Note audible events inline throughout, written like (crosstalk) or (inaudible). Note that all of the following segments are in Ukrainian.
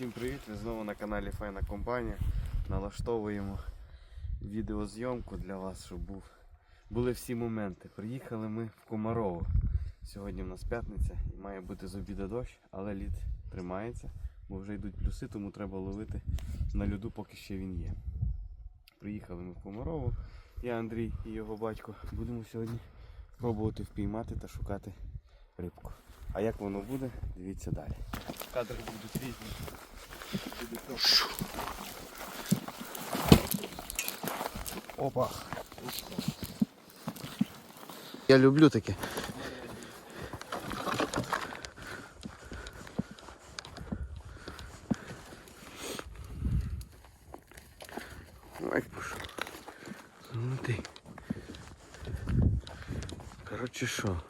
Всім привіт! Ви знову на каналі Файна Компанія. Налаштовуємо відеозйомку для вас, щоб був, були всі моменти. Приїхали ми в Комарово. Сьогодні в нас п'ятниця і має бути з обіда дощ, але лід тримається, бо вже йдуть плюси, тому треба ловити на льоду, поки ще він є. Приїхали ми в Комарово. Я Андрій і його батько будемо сьогодні пробувати впіймати та шукати рибку. А як воно буде, дивіться далі. Кадри будуть різні. Опа. Я люблю таке. Ой. Ну ти. Коротше що.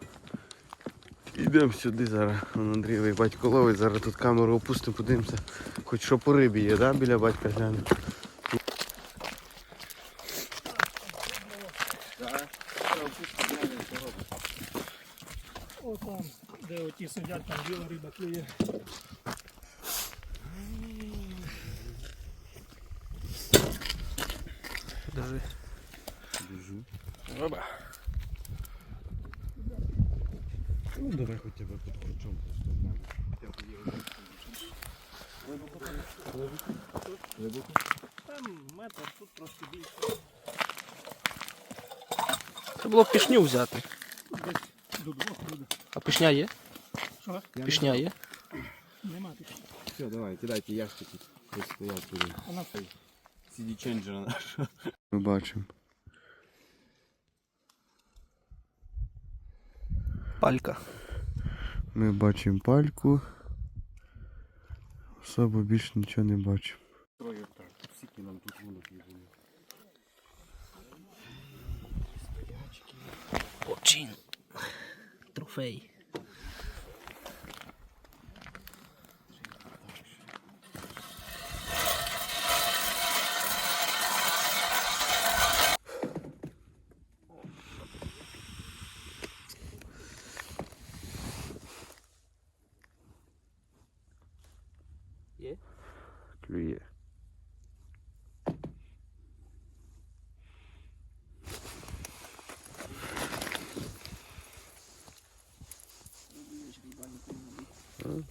Йдемо сюди зараз. Андрієвий батько ловить, зараз тут камеру опустимо, подивимося. Хоч що по рибі є, да? Біля батька глянемо. О там, де оті сидять, там біла риба клює. Держи. Біжу. Оба. Ну давай хоча б під ключом просто знаю. Там метр, тут трошки більше. Треба було б пішню взяти. До двох буде. А пішня є? Що? Пішня є? Нема тут. Все, давай, кидайте ящики. Ось стоять туди. Вона CD ченджера нашого. (laughs) Ми бачимо. Палька. Ми бачимо пальку. Особо більше нічого не бачимо. Троє так. Скільки нам тут вулик Potinho. Trofei.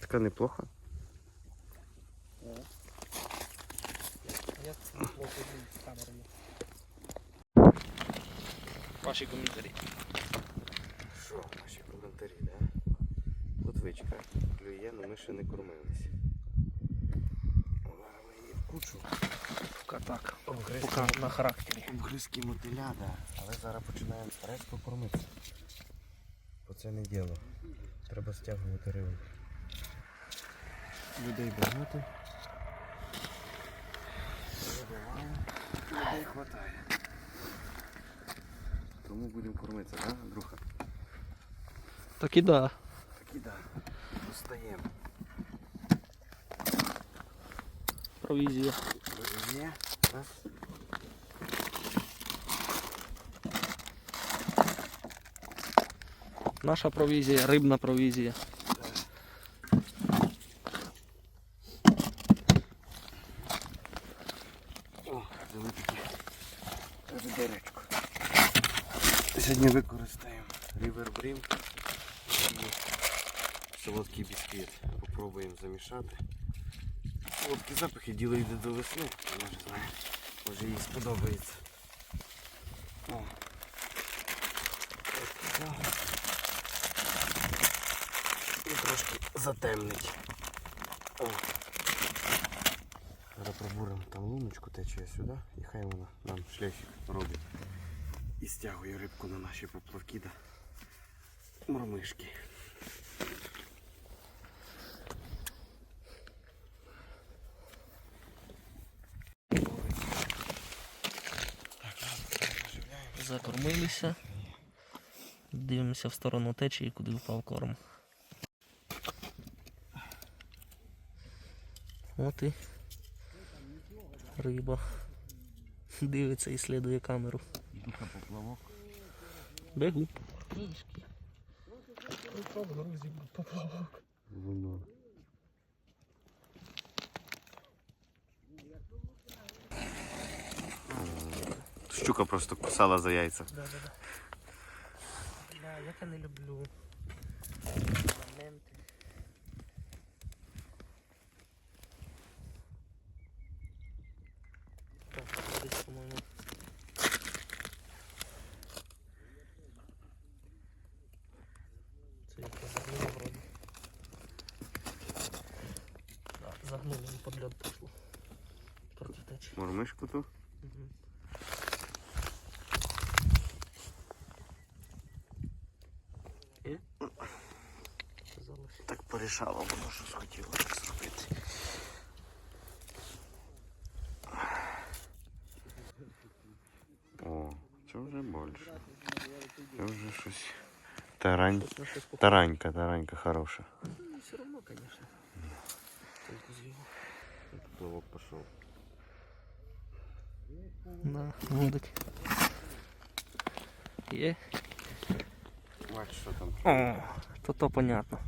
Така неплохо. З камерою. Ваші коментарі. Що, наші коментарі, да? Плотвичка клює, але ми ще не кормилися. Ми її вкучу. Поки так. Обгризки, на характері. обгризки мотиля, да. Але зараз починаємо резко кормитися. Бо це не діло. Треба стягувати рибу. Людей багато. Вибиваємо. Людей хватає. Тому будемо кормитися, так, да, Андрюха? Так і да. Так і да. Достаємо. Провізія. Є. Раз. Наша провізія, рибна провізія. Попробуємо замішати. Солодкі запахи, діло йде до весни, може знає, може їй сподобається. О. І трошки затемнить. Зараз пробуримо там луночку тече сюди і хай вона нам шлейфик робить. І стягує рибку на наші поплавки да мормишки. Закормилися. Дивимося в сторону течії, куди впав корм. От і риба. Дивиться і слідує камеру. Духа поплавок. Бегу. Поплавок. Воно. щука просто кусала за яйця. Да, да, да. Бля, як я не люблю. Моменти. Так, десь, по-моєму. Це яке загнуло вроді. Да, загнуло, не под лед пішло. Проти течії. Мормишку ту. Мгм. Так порішало воно, що схотіло так зробити. О, це вже більше. Це вже щось. Тарань. На щось похоже. Таранька, таранька хороша. Ну, все равно, конечно. Только з його. Плавок пішов. Да, водик. Є? Бач, що там. О, то то понятно.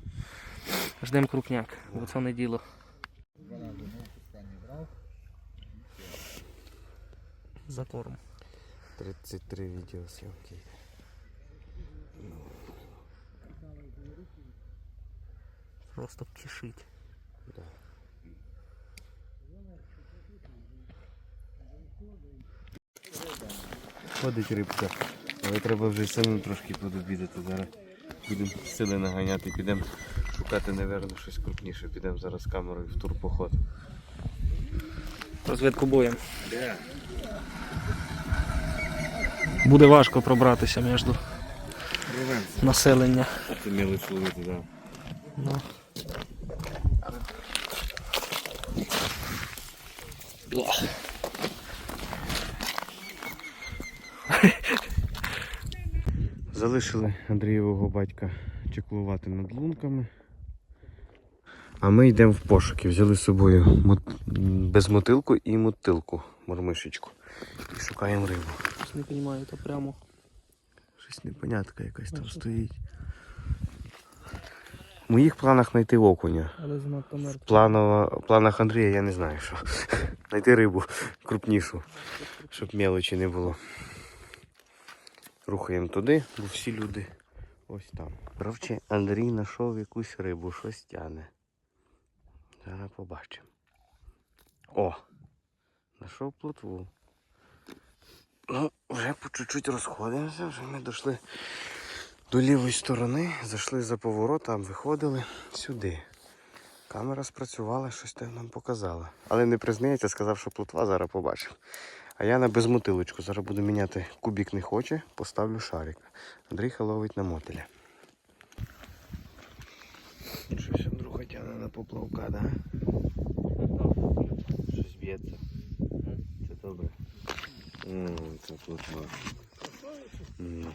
Ждем крупняк, бо це не діло. За корм. 33 відеосйомки. Просто кишить. Да. Ходить рибка, але треба вже самим трошки подобідати зараз. Будемо сили наганяти, підемо шукати, напевно, щось крупніше. Підемо зараз з камерою в турпоход. Розвідку боєм. Буде важко пробратися між населення. Це мілиш ловити, так. Ну. Залишили Андрієвого батька чеклувати над лунками. А ми йдемо в пошуки. Взяли з собою мот- безмотилку і мотилку, мормишечку. І шукаємо рибу. Щось не розумію, то прямо. Щось непонятка якась там що? стоїть. В моїх планах знайти окуня. Але В планова- планах Андрія я не знаю що. (laughs) Знайти рибу крупнішу, щоб мелочі не було. Рухаємо туди, бо всі люди ось там. Коротше, Андрій знайшов якусь рибу, щось тяне. Зараз побачимо. О! Знайшов плотву. Ну, вже по чуть-чуть розходимося, вже ми дійшли до лівої сторони, зайшли за поворот, там виходили сюди. Камера спрацювала, щось там нам показала. Але не признається, сказав, що плотва зараз побачив. А я на безмотилочку. Зараз буду міняти кубік не хоче, поставлю шарик. Андрійка ловить на мотиля. Щось тягне на поплавка, да? Щось б'ється. Це добре. М, Це плотва. М.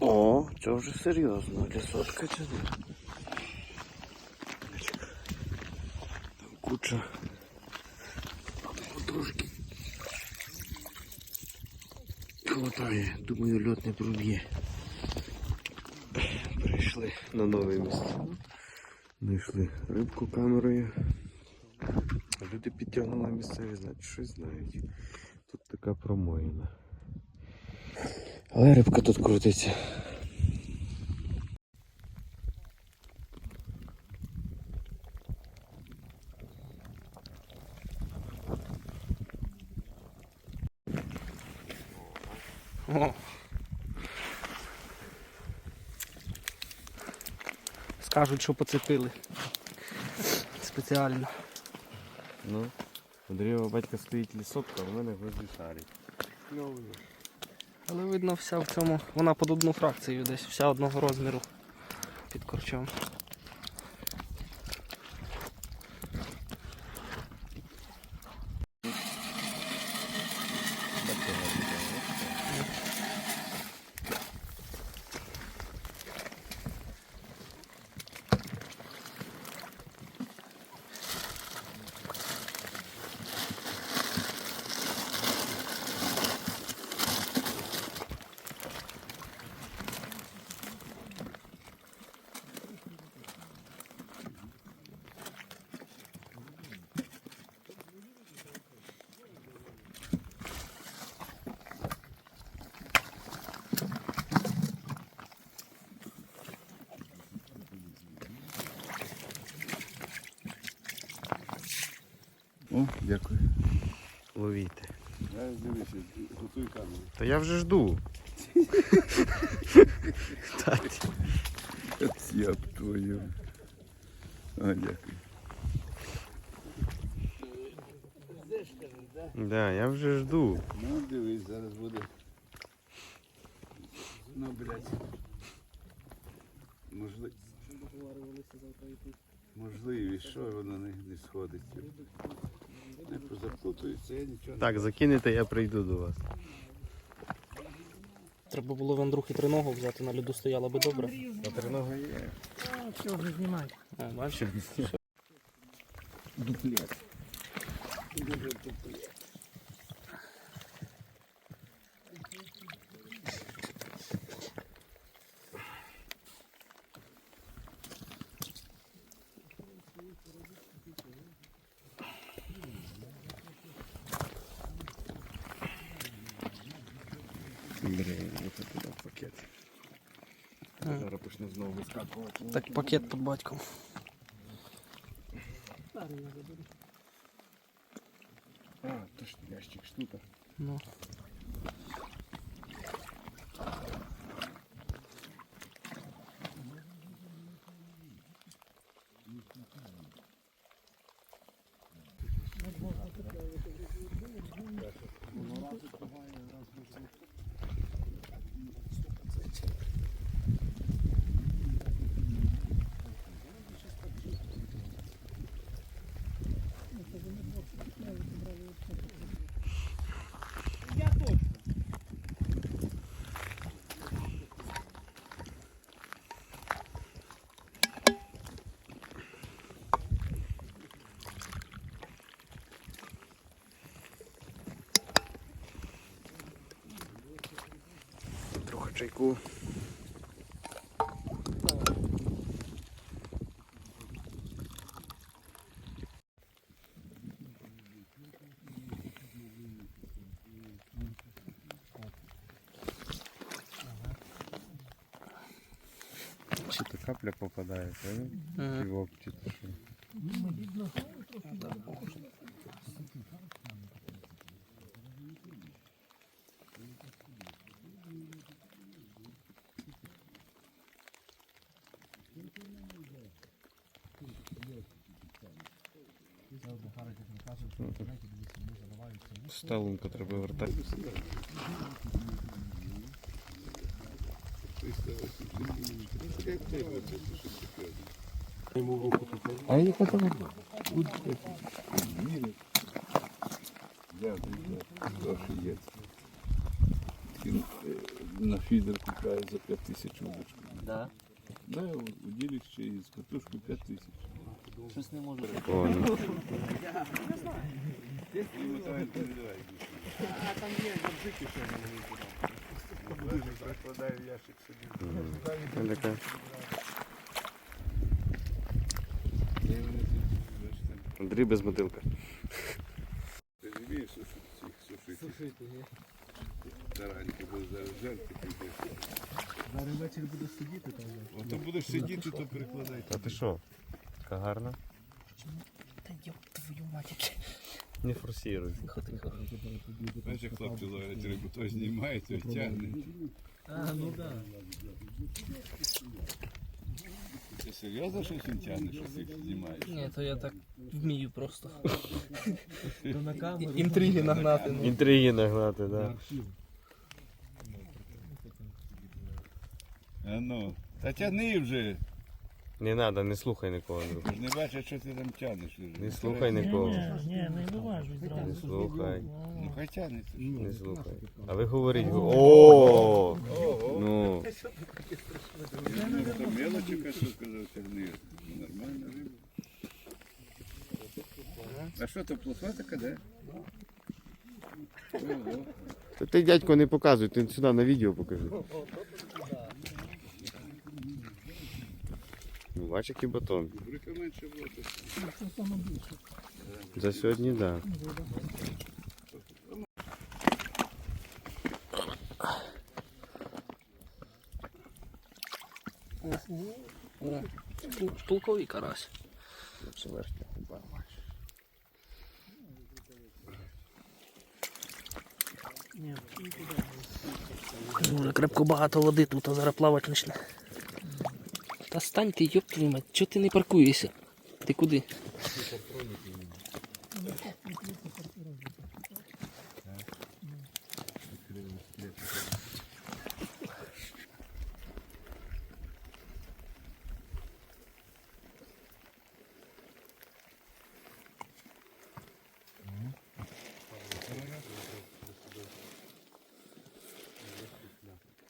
О, це вже серйозно. Лісотка це не. Там куча. Хватає, думаю, льот не проб'є. Прийшли на нове місце. Знайшли рибку камерою. Люди підтягнули місцеві, значить щось знають. Тут така промоїна. Але рибка тут крутиться. О. Скажуть, що поцепили. Спеціально. Ну, у Андрієва батька стоїть лісотка, а в мене гвозді шарик. Але видно вся в цьому. Вона під одну фракцію десь, вся одного розміру під корчом. О, дякую. Ловіть. Зараз дивися, готуй камеру. Та я вже жду. Я б твою. О, дякую. Да, я вже жду. Ну, дивись, зараз буде. Ну, блядь. Можливо. Можливість, що воно не, не сходить. Не я нічого Так, закинете, я прийду до вас. Треба було в Андрухи триногу взяти, на льоду стояла би добре. На тринога є. О, бачиш? Дуплет. Блін, оце туди пакет. Зараз почне знову вискакувати. Так пакет під батьком. А, точно ящик штука. Ну. Трохи чайку. Чи то капля попадає, правильно? Ага. Півок чи то що? Сталунку треба вертати. А яка там? Дякую, що є. Він, е, На фідер купляє за 5 тисяч удочку. Да. Да, у діліще із катушки 5 тисяч. Щось не можу. О, ну. Ось така. Андрій без мотилка. Ти ж вмієш сушити сушити? Тараньки, бо зараз жарки підеш. Зараз вечір буду сидіти там. Ото будеш сидіти, то прикладай. А ти що? Така гарна? Та йоп твою мать. Не форсируй. Тихо, тихо. Знаєш, як хлопці ловлять рибу, той знімає, той тягне. А, ну да. Ти серйозно щось він тягне, що ти знімаєш? Ні, то я так вмію просто. То. Інтриги нагнати. ну. Інтриги нагнати, так. А ну, та тягни вже. Не треба, не слухай нікого. Не бачиш, що ти там тягнеш. вже. Не слухай нікого. Ні, не виважуй зразу. Не слухай. Ну хай тягнеться. Не слухай. А ви говоріть. О! Ну. Мелочі, що казав, тягни. Нормально риба. А що то плотва така, де? Ого. Та ти, дядько, не показуй, ти сюди на відео покажи. Бач, який батон. Брика менше було. За сьогодні, так. Да. Штулковий карась. Це верхня. Дуже крепко багато води тут, а зараз плавати почне. Та стань ти, йоп твою мать, чого ти не паркуєшся? Ти куди?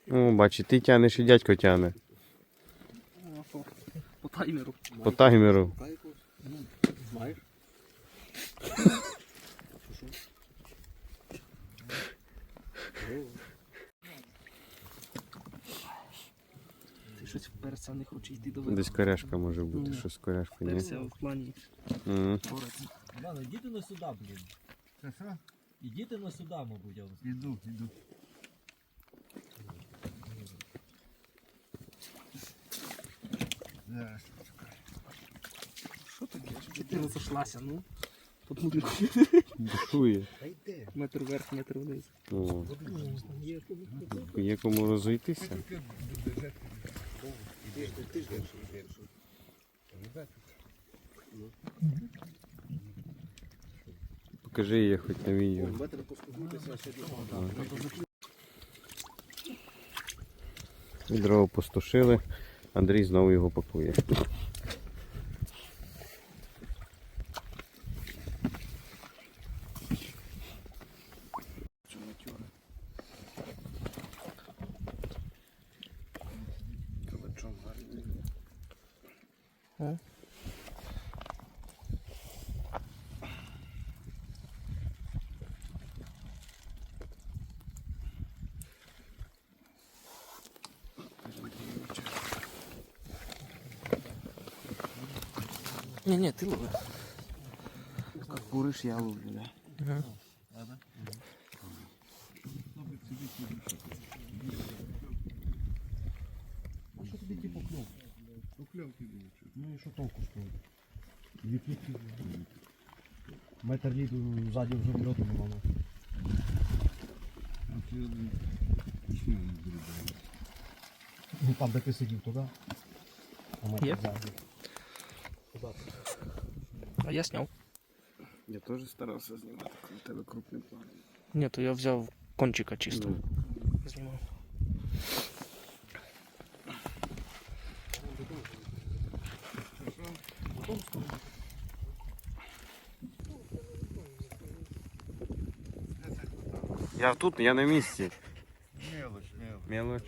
Ну, бачиш, ти тянеш і дядько тяне. По таймеру. Ти щось перця не хоче йти до. Десь коряшка може бути, Ну. щось з коряшкою, ні? Перця в плані. Ладно, йдіть на сюди, блін. Це що? Ідіть на сюди, мабуть, я скажу. Іду, іду. Зараз. Що таке? Чи ти не зашлася, ну? Тут буде Душує. Метр вверх, метр вниз. О, є кому розійтися. Покажи її хоч на відео. Відро опустошили, Андрій знову його пакує. Ні, ні, ти лови. Куриш, я ловлю, да? Ну і що толку того? Дві плітки. Метр ліду ззаді вже вльоту не мало. Ну там де ти сидів, туди. А метр Є? ззаді. А я сняв. Я теж старався знімати, коли в тебе крупний план. Ні, то я взяв кончика чисто. Знімав. Я тут, я на місці. Мелоч, мелоч. Мелоч.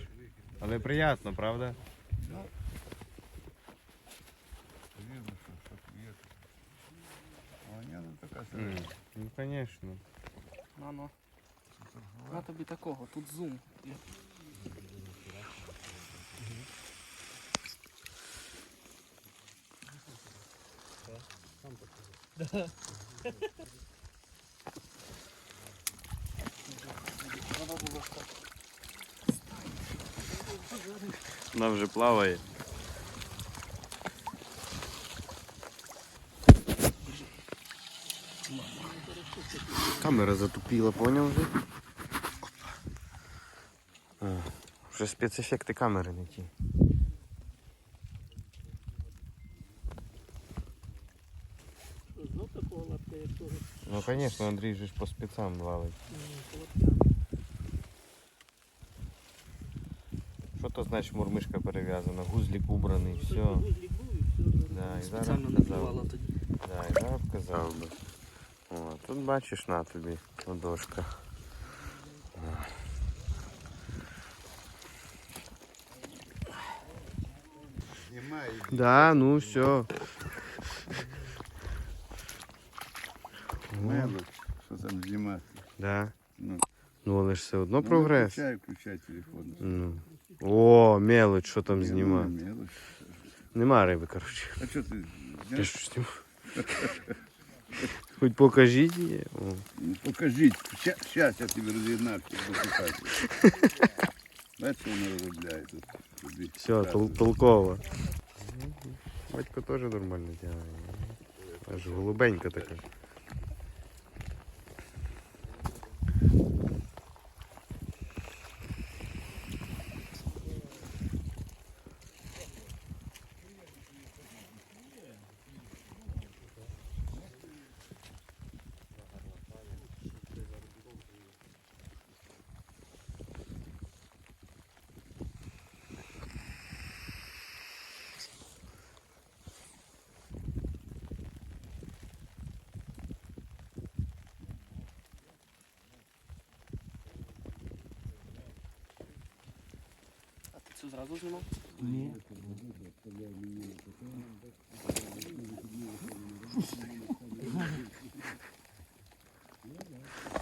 Але приємно, правда? М, Ну, звісно. На, ну. На тобі такого, тут зум. є. Вона вже плаває. Камера затупила, поняв вже? О, вже спецефекти камери не ті. Знов такого лапка, як того. Ну, звісно, Андрій же ж по спецам лавить. Що то значить мурмишка перев'язана, гузлік убраний, все. Да, і зараз Спеціально не показав. бувало тоді. Да, і зараз показав би. Тут бачиш на тобі ладошка. Да, ну все. Мелоч. Що там знімати? Да. Ну. Ну, але ж все одно Ну, прогрес. Включай, включай телефон. Ну. О, мелоч, що там Ну, знімати. Мелоч. Нема риби, коротше. А що ти? Я ж знімаю. (laughs) Хоч покажіть її. О. Покажіть. Щас я тобі покажу. Бачиш, що воно розробляє тут. Все, тол- толково. Батько теж нормально тягає. Аж голубенька така. Все зразу знімав? Ні.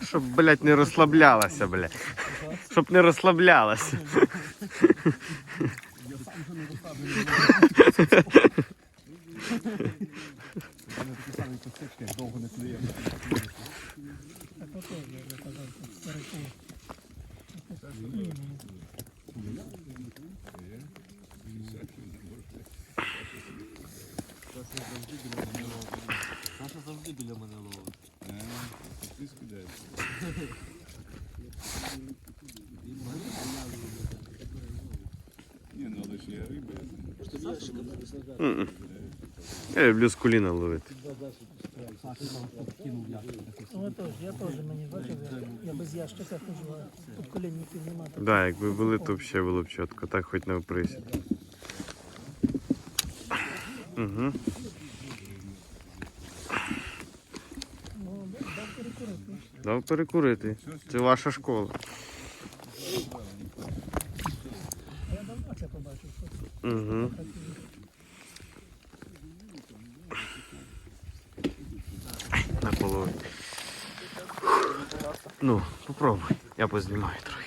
Щоб, блядь, не розслаблялася, блядь. Щоб не розслаблялася. У такі самі костички, довго не клює. Саша завжди біля мене ловить. Ти скидаєш. Ні, ну але ж є риба. М-м. Я люблю з коліна ловити. Я теж, мені бачив, я, без ящика хожу, а тут колінників немає. Да, якби були, то взагалі було б чітко. Так хоч не впрись. Угу. Дав перекурити. Це ваша школа. Я давно це побачив, Угу. На половину. Ну, попробуй. Я познімаю трохи.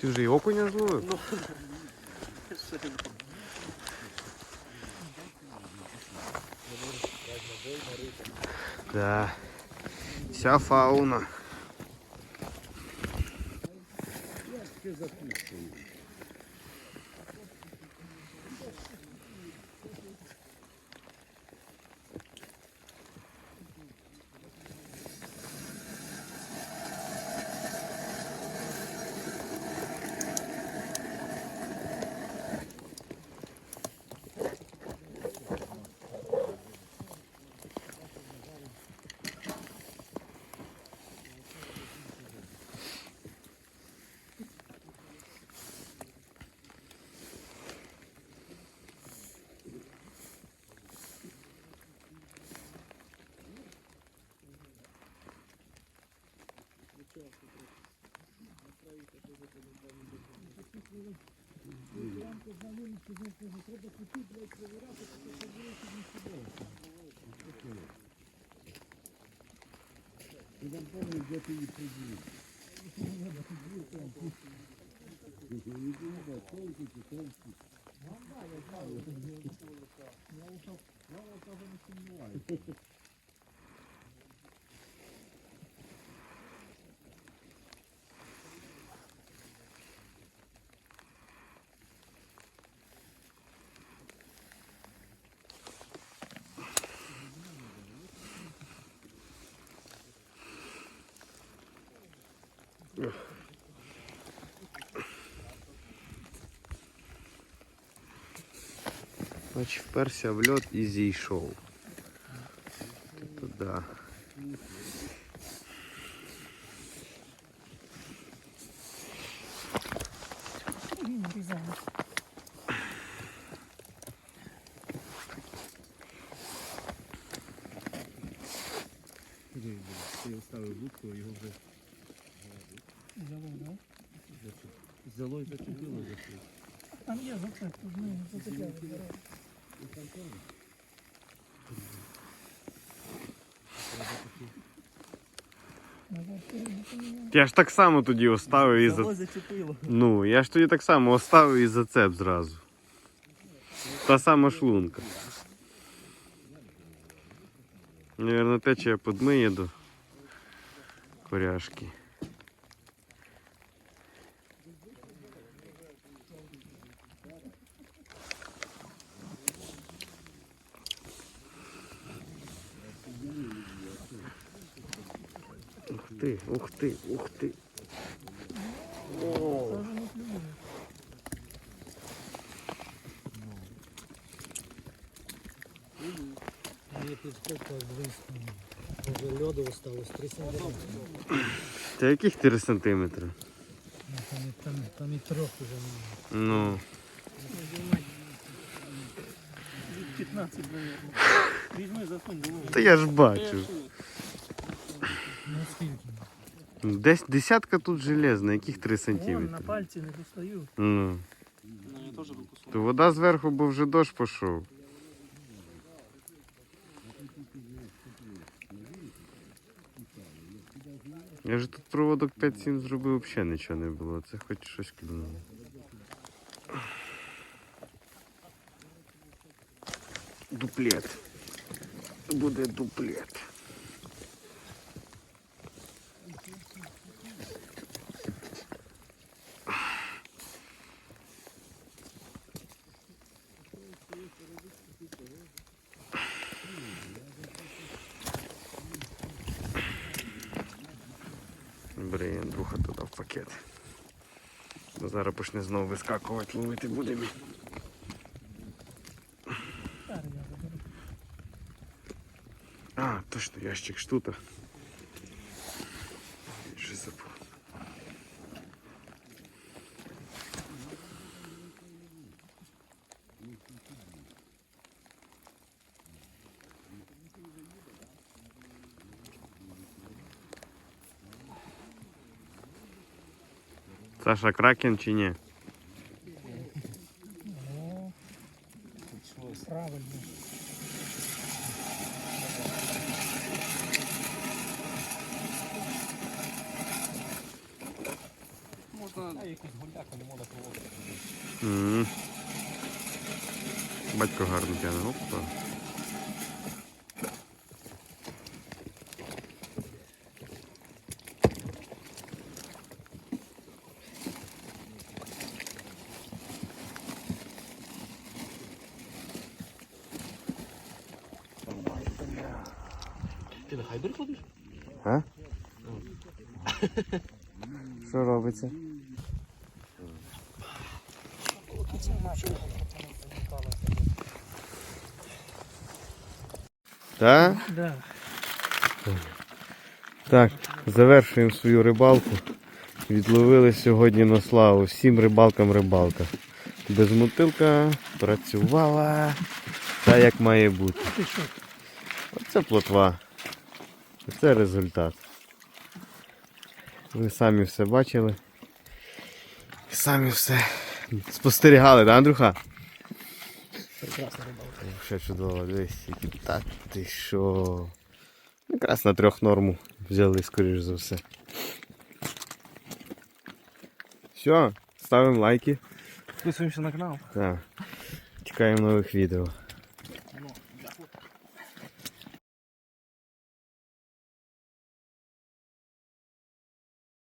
Ти вже і окуня зловив? Да. Вся фауна. Я там помню, где ты не придешь. Не думай, толки, толки. Я уже не сомневаюсь. Значить, вперся в льот і зійшов. Да. Він різає. Будку, його вже Взяло, да? взяло і зачепило. Там є зацеп, тут ми зацепляли. Я ж так само тоді оставив і за... зачепило. Ну, я ж тоді так само оставив і зацеп зразу. Та сама шлунка. Наверно, течія подмиє до коряшки. Ти, ух ти, ух ти. О. Вже льоду осталось 3 сантиметри. Та яких 4 сантиметри? Там, там, там і трьох уже немає. Ну. 15, мабуть. Візьми, засунь. Та я ж бачу. Ну скільки? Десь десятка тут железна, яких 3 Вон, на сантиметри. пальці не достаю. Ну. Я теж викусу. То вода зверху, бо вже дощ пішов. Я вже тут проводок 5-7 зробив, взагалі нічого не було. Це хоч щось клюнуло. Дуплет. Буде дуплет. Почне знову вискакувати, ловити будемо. А, точно, ящик штута. Що забув. Саша Кракен чи ні? Так? Да. Так, завершуємо свою рибалку. Відловили сьогодні на славу. Всім рибалкам рибалка. Безмотилка працювала так, як має бути. Оце плотва. Оце результат. Ви самі все бачили. Самі все спостерігали, так, Андрюха? Прекрасна рибалка. Ще чудово, дивись, які так ти що. Якраз на трьох норму взяли, скоріш за все. Все, ставимо лайки. підписуємося на канал. Так. Чекаємо нових відео.